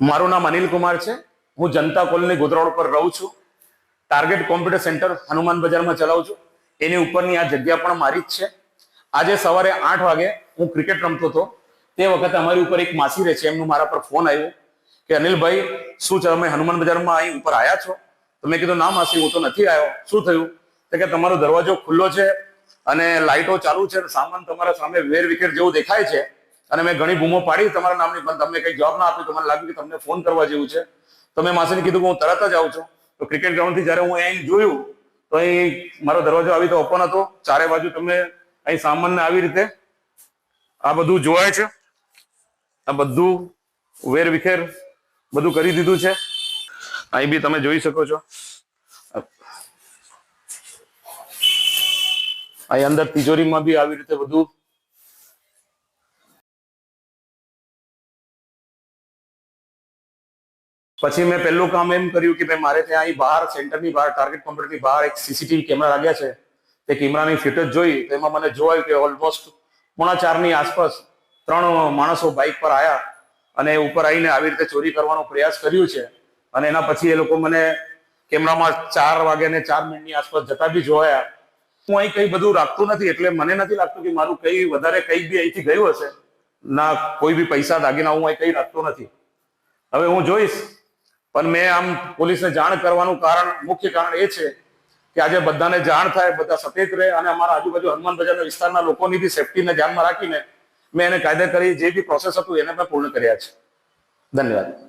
મારું નામ અનિલ કુમાર છે. હું જનતા કોલોની ગોધરાડ પર રહું છું. ટાર્ગેટ કોમ્પ્યુટર સેન્ટર હનુમાન બજારમાં ચલાવું છું. એની ઉપરની આ જગ્યા પણ મારી જ છે. આજે સવારે આઠ વાગે હું ક્રિકેટ રમતો હતો. તે વખતે અમારી ઉપર એક માસી રહે છે. એમનું મારા પર ફોન આવ્યો કે, અનિલભાઈ, શું છે? તમે હનુમાન બજારમાં અહીં ઉપર આવ્યા છો? તો મેં કીધું, ના માસી, હું તો નથી આવ્યો શું થયું? તો કે, તમારો દરવાજો ખુલ્લો છે અને લાઇટો ચાલુ છે. સામાન તમારા સામે વેર વિકેટ જેવું દેખાય છે. અને મેં ઘણી બૂમો પાડી તમારા નામની, પણ તમને કઈ જવાબ ના આપ્યો મને લાગ્યું કે તમને ફોન કરવા જેવું છે. તો મેં માસીને કીધું કે હું તરત જ આવું છું. તો ક્રિકેટ ગ્રાઉન્ડથી જ્યારે હું અહીં જોયું, તો અહીં મારો દરવાજો આવી તો ઓપન હતો. ચારે બાજુ તમે અહીં સામાનને આવી રીતે આ બધું જોવાય છે. આ બધું વેર વિખેર બધું કરી દીધું છે. અહીં બી તમે જોઈ શકો છો. અહીં અંદર તિજોરીમાં બી આવી રીતે બધું પછી મેં પહેલું કામ એમ કર્યું કે ભાઈ મારે ત્યાં અહીં બહાર, સેન્ટરની બહાર ટાર્ગેટ કોમ્પ્યુટરની બહાર એક સીસીટીવી કેમેરા લાગ્યા છે. તે કેમેરાની ફિટેજ જોઈ, તો એમાં મને જોવાયું કે ઓલમોસ્ટ પોણા ચારની આસપાસ ત્રણ માણસો બાઇક પર આવ્યા અને ઉપર આવીને આવી રીતે ચોરી કરવાનો પ્રયાસ કર્યો છે. અને એના પછી એ લોકો મને કેમેરામાં ચાર વાગે ને ચાર મિનિટની આસપાસ જતા બી જોયા. હું અહીં કંઈ બધું રાખતું નથી, એટલે મને નથી લાગતું કે મારું કંઈ વધારે કંઈ બી અહીંથી ગયું હશે. ના, કોઈ બી પૈસા દાગીના હું અહીં કંઈ રાખતો નથી. હવે હું જોઈશ પણ મેં આમ પોલીસને જાણ કરવાનું કારણ, મુખ્ય કારણ એ છે કે આજે બધાને જાણ થાય, બધા સચેત રહે અને અમારા આજુબાજુ હનુમાન બજારના વિસ્તારના લોકોની બી સેફટીને ધ્યાનમાં રાખીને મેં એને કાયદે કરી જે બી પ્રોસેસ હતું એને પણ પૂર્ણ કર્યા છે. ધન્યવાદ.